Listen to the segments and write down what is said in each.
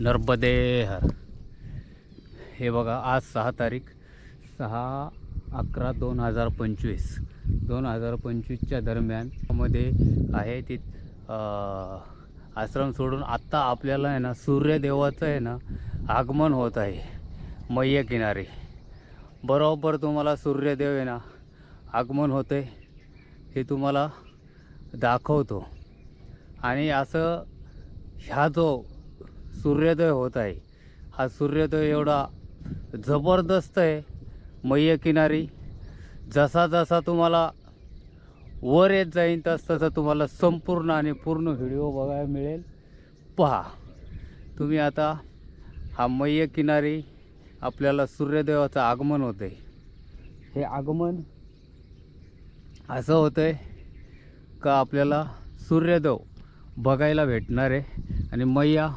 नर्मदे हर हे बघा आज सहा तारीख सहा अकरा दोन हजार पंचवीस. दोन हजार पंचवीसच्या दरम्यानमध्ये आहे ती आश्रम सोडून आत्ता आपल्याला आहे ना सूर्यदेवाचं आहे ना आगमन होत आहे मैया किनारी. बरोबर तुम्हाला सूर्यदेव आहे ना आगमन होते हे तुम्हाला दाखवतो. आणि असं ह्या जो सूर्योदय होत आहे. हा सूर्योदय एवढा जबरदस्त आहे मैया किनारी. जसा जसा तुम्हाला वर येत जाईन तस तसं तुम्हाला संपूर्ण आणि पूर्ण व्हिडिओ बघायला मिळेल. पहा तुम्ही आता हा मैया किनारी आपल्याला सूर्यदेवाचं आगमन होतं आहे हे आगमन असं होतं आहे का आपल्याला सूर्यदेव बघायला भेटणार आहे आणि मैया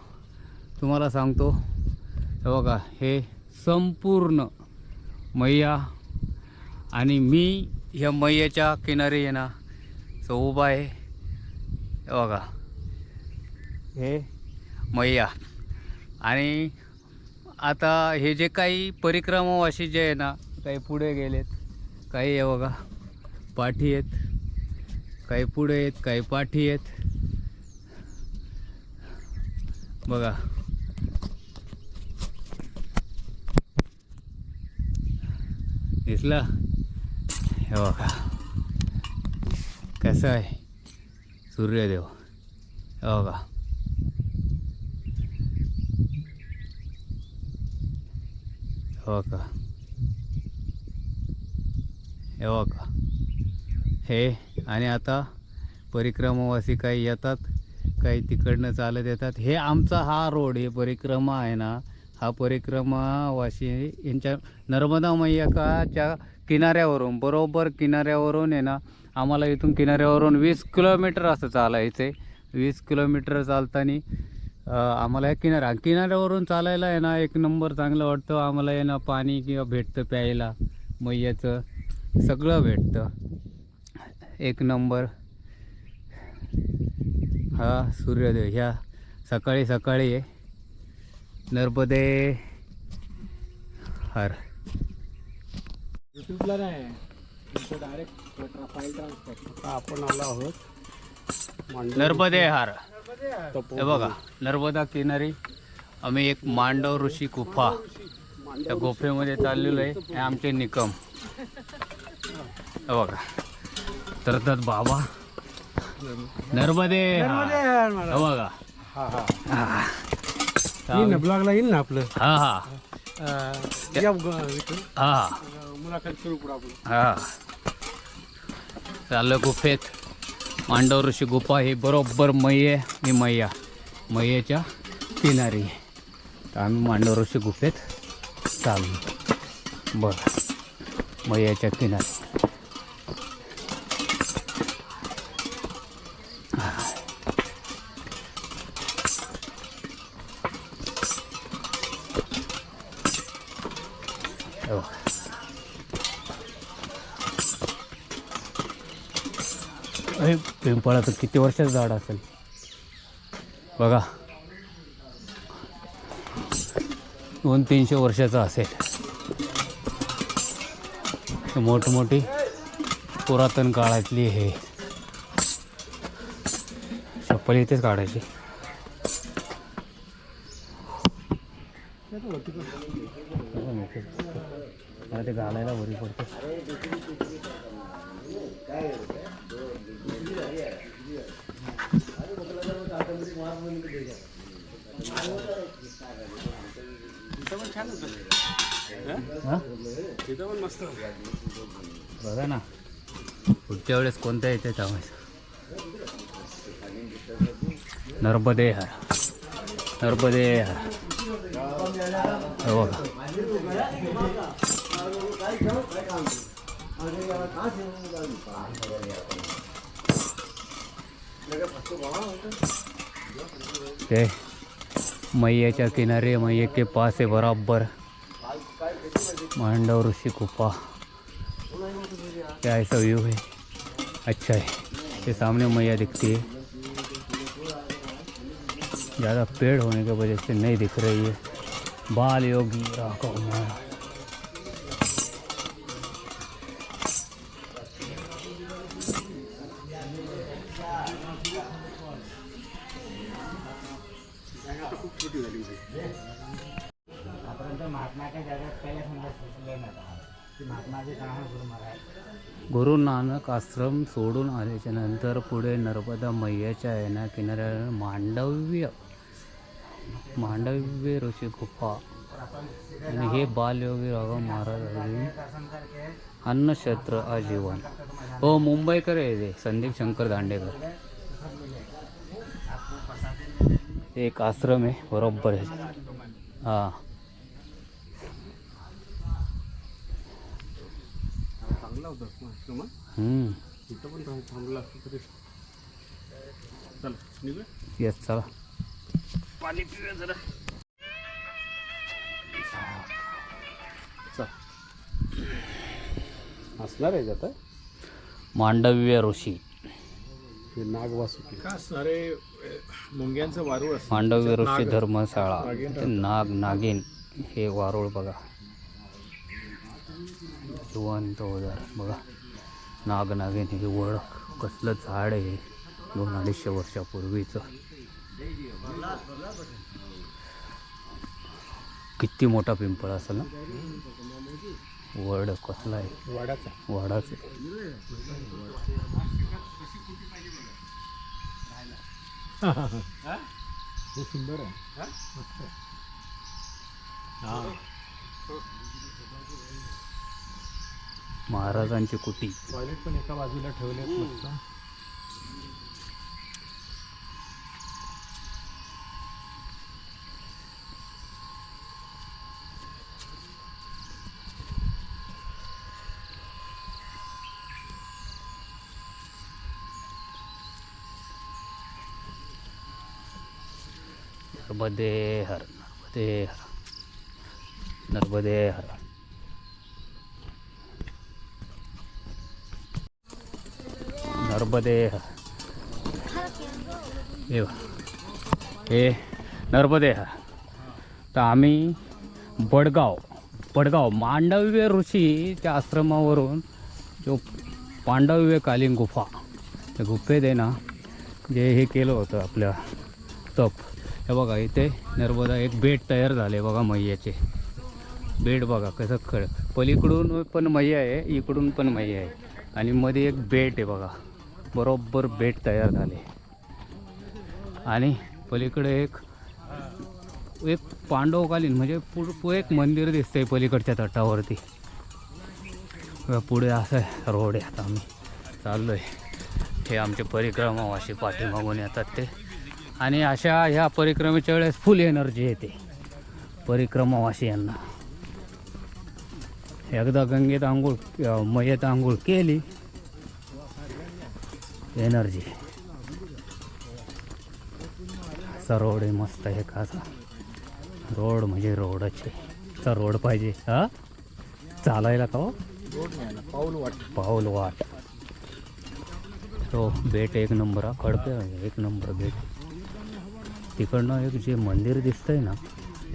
तुम्हाला सांगतो हे बघा हे संपूर्ण मैया आणि मी ह्या मैयाच्या किनारी येणार ना उभा आहे. बघा हे मैया. आणि आता हे जे काही परिक्रमावाशी जे आहे ना काही पुढे गेलेत काही आहे बघा पाठी आहेत काही पुढे आहेत काही पाठी आहेत. बघा. दिसला? हे बघा. कसं आहे? सूर्यदेव. हे बघा. हो का हे बघा. हे आणि आता परिक्रमावासी काही येतात काही तिकडनं चालत येतात. हे आमचा हा रोड हे परिक्रमा आहे ना हा परिक्रमावासी यांच्या नर्मदा मैयाकाच्या किनाऱ्यावरून बरोबर किनाऱ्यावरून आहे ना आम्हाला इथून किनाऱ्यावरून वीस किलोमीटर असं चालायचं आहे वीस किलोमीटर चालताना आम्हाला या किनाऱ्या किनाऱ्यावरून चालायला आहे ना एक नंबर चांगलं वाटतं. आम्हाला आहे ना पाणी किंवा भेटतं प्यायला मैयाचं सगळं भेटतं. एक नंबर. हा सूर्योदय ह्या सकाळी सकाळी आहे. नर्मदे हर। युट्यूबला नाही डायरेक्ट फाईल ट्रान्सफर आपण आलो आहोत नर्मदे हार। हे बघा नर्मदा किनारी आम्ही एक मांडव ऋषी गुफा त्या गुफेमध्ये चाललेलो आहे. हे आमचे निकम. हे बघा. तर तर बाबा. नर्मदे हार. बघा. हा. हा. येईल ना ब्लॉगला येईल ना आपलं? हा हा. अं, या ग- इथून हा. अं, मुलाखत सुरू करू आपण. हा. चाललं गुफेत. मांडव ऋषी गुफा ही बरोबर मैये ही मैया. मैयाच्या किनारी. तर आम्ही मांडव ऋषी गुफेत चाललो. बघा मैयाच्या किनारी. पिंपळाचं किती वर्षाचं झाड असेल? बघा. दोन तीनशे वर्षाचं असेल. मोठमोठी पुरातन काळातली हे. चप्पल इथेच काढायची मला ते घालायला बरी पडते हा तिथं पण मस्त बघा ना. पुढच्या वेळेस कोणत्या येते थांबायचं नर्मदे हर नर्मदे हर हे. हो. बघा ते मैयाच्या किनारे मैया के पास है बराबर मांडव ऋषि गुफा क्या ऐसा व्यू है अच्छा है ये सामने मैया दिखती है ज़्यादा पेड़ होने की वजह से नहीं दिख रही है. बाल योगी राघव माया गुरु नानक आश्रम सोडून आल्याच्यानंतर पुढे नर्मदा मैयाच्या येण्या किनाऱ्यावर मांडव्य मांडव्य ऋषी गुफा. आणि हे बालयोगी राघव महाराज अन्नक्षेत्र आजीवन. हो मुंबईकर आहे ते संदीप शंकर दांडेकर. ते एक आश्रम आहे बरोबर आहे. हां. चांगला होता मस्त मग हम्म. इथं पण थांब- थांबला असतं तरी. चल निघूया? येस चला. पाणी पिऊया जरा. चल. असणार आहे आता मांडव्य ऋषी. हे नागवासुकी. का सारे मुंग्यांचं वारूळ असतं. मांडव्य ऋषी धर्मशाळा. ते नाग नागिन हे वारुळ बघा. जिवंत उदार बघा. नाग नागिन हे ओळख कसलं झाड आहे दोन अडीचशे वर्षापूर्वीचं. किती मोठा पिंपळ असेल ना? वड कसला आहे? वाड्याचा वडाच. हे सुंदर आहे. मस्त आहे. हा. महाराजांची कुटी. टॉयलेट पण एका बाजूला ठेवले मस्त. नर्मदे हर नर्मदे हर नर्मदे हर नर्मदे हर हे नर्मदे हर तर आम्ही बडगाव बडगाव मांडव्य ऋषीच्या आश्रमावरून जो पांडव्यकालीन गुफा त्या गुफेत आहे ना जे हे केलं होतं आपल्या तप. हे बघा इथे नर्मदा एक बेट तयार झाले बघा मैयाचे. बेट बघा कसं खळ पलीकडून पण मैया आहे इकडून पण मैया आहे. आणि मध्ये एक बेट आहे बघा बरोबर बेट तयार झाले. आणि पलीकडे एक एक पांडवकालीन म्हणजे पुढ पु- एक मंदिर दिसतंय पलीकडच्या तटावरती. पुढे असं आहे, रोड आहे आता आम्ही. चाललो आहे हे आमचे परिक्रमावासी पाठीमागून येतात ते. आणि अशा ह्या परिक्रमेच्या वेळेस फुल एनर्जी येते. परिक्रमावासी यांना. एकदा गंगेत आंघोळ मयेत आंघोळ केली एनर्जी. असा रोड मस्त आहे खासा रोड म्हणजे रोडच आहे. चा रोड पाहिजे हा? चालायला का हो? पाऊल वाट. पाऊल वाट तो बेट एक नंबर हा खडपे एक नंबर बेट तिकडनं एक जे मंदिर दिसतंय ना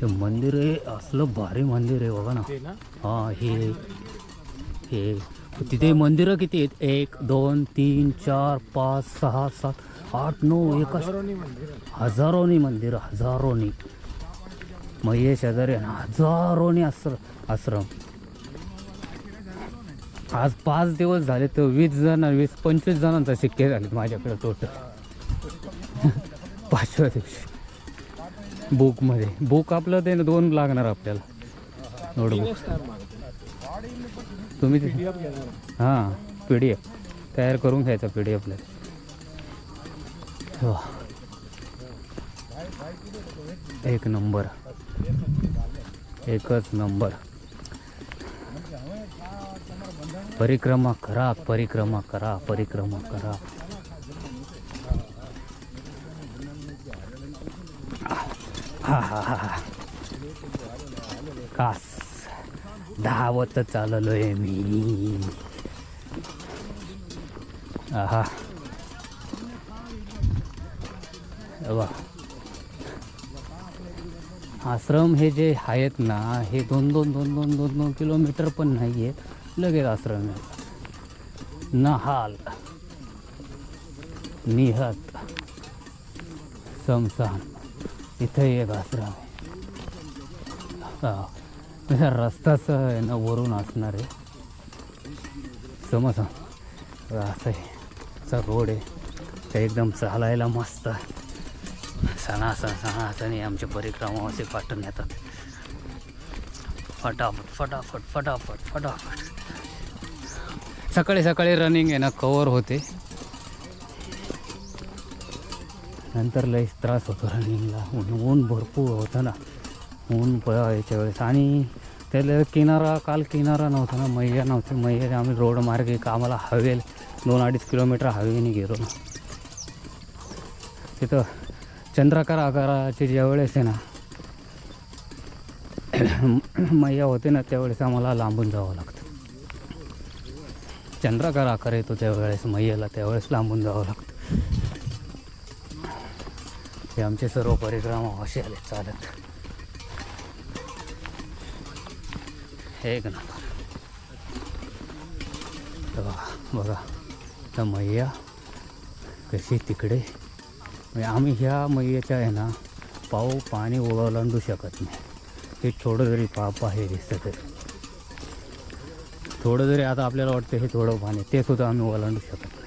ते मंदिर हे असलं भारी मंदिर आहे बघा ना. हां हे हे. तिथे मंदिरं किती आहेत? एक दोन तीन चार पाच सहा सात आठ नऊ एक हजारोनी मंदिर. हजारोनी हजारोनी. महेश शेजारी आहे ना, हजारोनी आश्र आश्रम. आज पाच दिवस झाले तर वीस जण वीस पंचवीस जणांचा शिक्के झाले माझ्याकडे टोटल पाचव्या दिवशी. बुकमध्ये. बुक आपलं ते दोन लागणार आपल्याला. नोटबुक तुम्ही हां पी डी एफ तयार करून घ्यायचा पी डी एफला एक नंबर. एकच नंबर. परिक्रमा करा परिक्रमा करा परिक्रमा करा. हा हा हा हा. कास. धावत चाललोय मी. आहा. हे आश्रम हे जे आहेत ना हे दोन दोन दोन दोन दोन दोन किलोमीटर पण नाही आहेत लगेच आश्रम आहे. नहाल. निहत. समसान. इथं एक आश्रम आहे हा. रस्ताच आहे ना वरून असणार आहे. समज असं आहे. असा रोड आहे. ते एकदम चालायला मस्त सणासन सणासणी आमचे परिक्रमा असे पाठवून येतात फटाफट फटाफट फटाफट फटाफट. सकाळी सकाळी रनिंग आहे ना कवर होते. नंतर लयच त्रास होतो रनिंगला. ऊन ऊन भरपूर होतं ना. ऊन पळायच्या वेळेस. आणि त्याला किनारा काल किनारा नव्हता ना मैया नव्हती. मैया आम्ही रोड मार्गे कामाला आम्हाला हवेल. दोन अडीच किलोमीटर हवेने गेलो ना. तिथं चंद्राकार आकाराचे ज्यावेळेस आहे ना मैया होते ना त्यावेळेस आम्हाला लांबून जावं लागतं. चंद्राकार आकार येतो त्यावेळेस मैयाला त्यावेळेस लांबून जावं लागतं. हे आमचे सर्व परिक्रमा असे आले चालत. एक नंबर. बघा बघा. तर मैया कशी तिकडे. म्हणजे आम्ही ह्या मैयाच्या आहे ना पाऊ पाणी ओलांडू शकत नाही. हे थोडं जरी पाप आहे दिसतं तरी. थोडं जरी आता आपल्याला वाटतं हे थोडं पाणी ते सुद्धा आम्ही ओलांडू शकत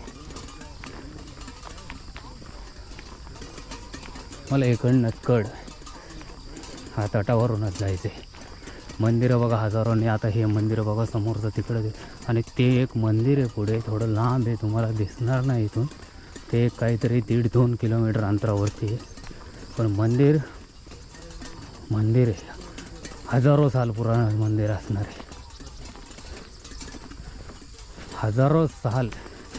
मला इकडनंच कड हा तटावरूनच जायचं आहे मंदिरं बघा हजारोने. आता हे मंदिर बघा समोरचं तिकडं आणि ते एक मंदिर आहे पुढे. थोडं लांब आहे. तुम्हाला दिसणार नाही इथून. ते एक काहीतरी दीड दोन किलोमीटर अंतरावरती आहे. पण मंदिर मंदिर आहे. हजारो साल पुराण मंदिर असणार आहे. हजारो साल.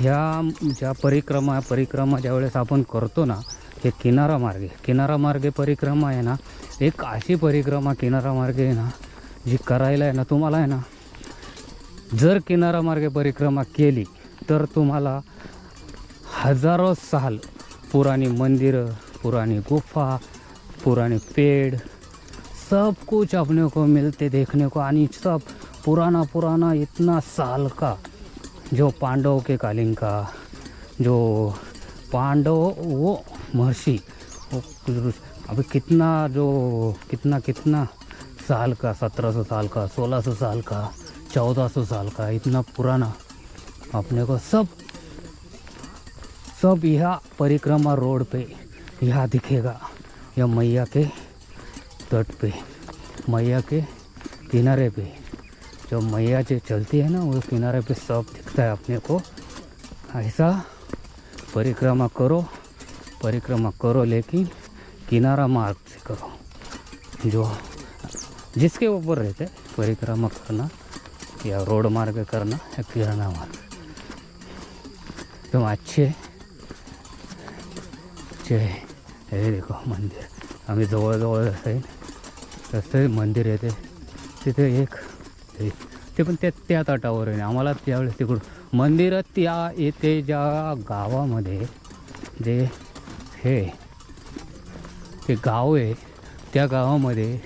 ह्या ज्या परिक्रमा परिक्रमा ज्यावेळेस आपण करतो ना हे किनारा मार्गे किनारा मार्गे परिक्रमा आहे ना एक अशी परिक्रमा किनारा मार्गे आहे ना जी करायला आहे ना तुम्हाला आहे ना जर किनारा मार्गे परिक्रमा केली तर तुम्हाला हजारो साल पुरानी मंदिरं पुरानी गुफा पुराने पेड़ सब कुछ अपने को मिलते देखने को आणि सब पुराना पुराना इतना साल का जो पांडव के कालीन का जो पांडव वो महर्षि वो अभी कितना जो कितना कितना साल का सत्रह सौ साल का सोलह सौ साल का चौदह सौ साल का इतना पुराना अपने को सब सब यह परिक्रमा रोड पे यह दिखेगा यह मैया के तट पे मैया के किनारे पे। जो मैया जो चलती है ना वो किनारे पे सब दिखता है अपने को। ऐसा परिक्रमा करो। परिक्रमा करो लेकिन किनारा मार्ग से करो। जो जिसके ऊपर रहते परिक्रमा करना या रोड मार्ग करना या किराना मार्ग। तुम अच्छे अच्छे हे। देखो मंदिर। आम्ही जवळजवळ असेल आहे तसं मंदिर येते। तिथे एक ते पण त्या त्या तटावर आहे आम्हाला त्यावेळेस तिकडून मंदिर त्या येते ज्या गावामध्ये जे हे ते गाव आहे. त्या गावामध्ये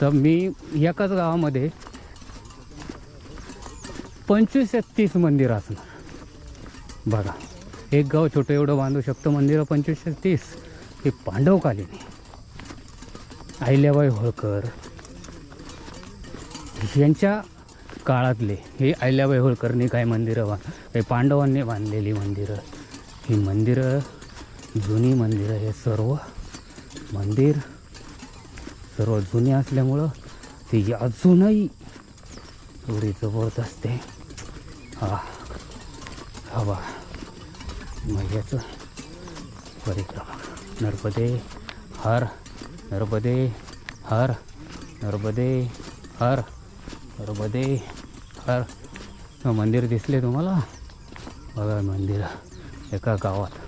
तर मी एकाच गावामध्ये पंचवीस ते तीस मंदिर असणार. बघा एक गाव छोटं एवढं बांधू शकतो मंदिरं पंचवीसशे तीस. हे पांडवकालीन अहिल्याबाई होळकर यांच्या काळातले हे अहिल्याबाई होळकरनी काय मंदिरं बांध काही पांडवांनी बांधलेली मंदिरं. ही मंदिरं जुनी मंदिरं हे सर्व मंदिर सर्व जुने असल्यामुळं ते अजूनही एवढी जबरदस्त असते हा हा बा. मैयाचं परिक्रमा नर्मदे हर नर्मदे हर नर्मदे हर नर्मदे हर. मंदिर दिसले तुम्हाला? बघा मंदिर एका गावात.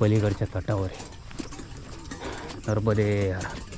पलीकडच्या तटावर नर्मदे यार.